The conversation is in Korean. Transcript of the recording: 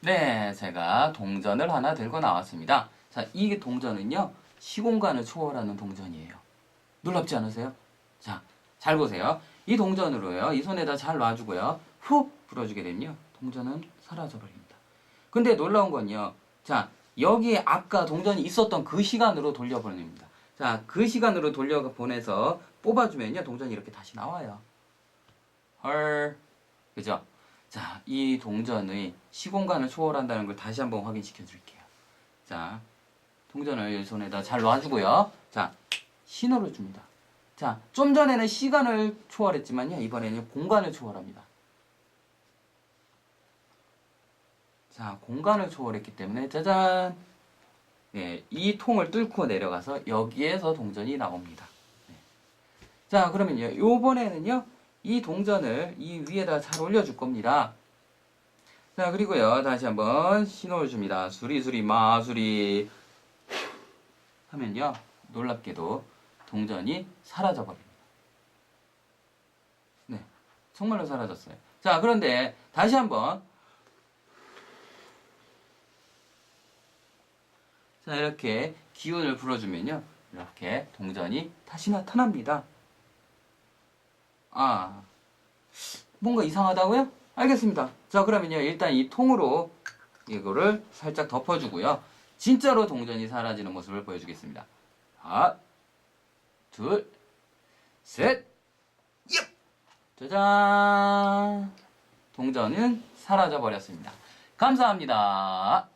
네, 제가 동전을 하나 들고 나왔습니다. 자, 이 동전은요, 시공간을 초월하는 동전이에요. 놀랍지 않으세요? 자, 잘 보세요. 이 동전으로요, 이 손에다 잘 놔주고요, 후 불어주게 되면요, 동전은 사라져버립니다. 근데 놀라운 건요, 자, 여기에 아까 동전이 있었던 그 시간으로 돌려보냅니다. 자, 그 시간으로 돌려보내서 뽑아주면요, 동전이 이렇게 다시 나와요. 헐. 그죠? 자, 이 동전의 시공간을 초월한다는 걸 다시 한번 확인시켜 드릴게요. 자, 동전을 이 손에다 잘 놔주고요. 자, 신호를 줍니다. 자, 좀 전에는 시간을 초월했지만요, 이번에는 공간을 초월합니다. 자, 공간을 초월했기 때문에, 짜잔! 네, 이 통을 뚫고 내려가서 여기에서 동전이 나옵니다. 네. 자, 그러면요, 요번에는요, 이 동전을 이 위에다 잘 올려줄 겁니다. 자, 그리고요, 다시 한번 신호를 줍니다. 수리수리 마수리. 하면요, 놀랍게도 동전이 사라져 버립니다. 네, 정말로 사라졌어요. 자, 그런데 다시 한번. 자, 이렇게 기운을 불어주면요, 이렇게 동전이 다시 나타납니다. 아, 뭔가 이상하다고요? 알겠습니다. 자, 그러면요, 일단 이 통으로 이거를 살짝 덮어주고요. 진짜로 동전이 사라지는 모습을 보여주겠습니다. 하나, 둘, 셋, 얍! 짜잔! 동전은 사라져 버렸습니다. 감사합니다.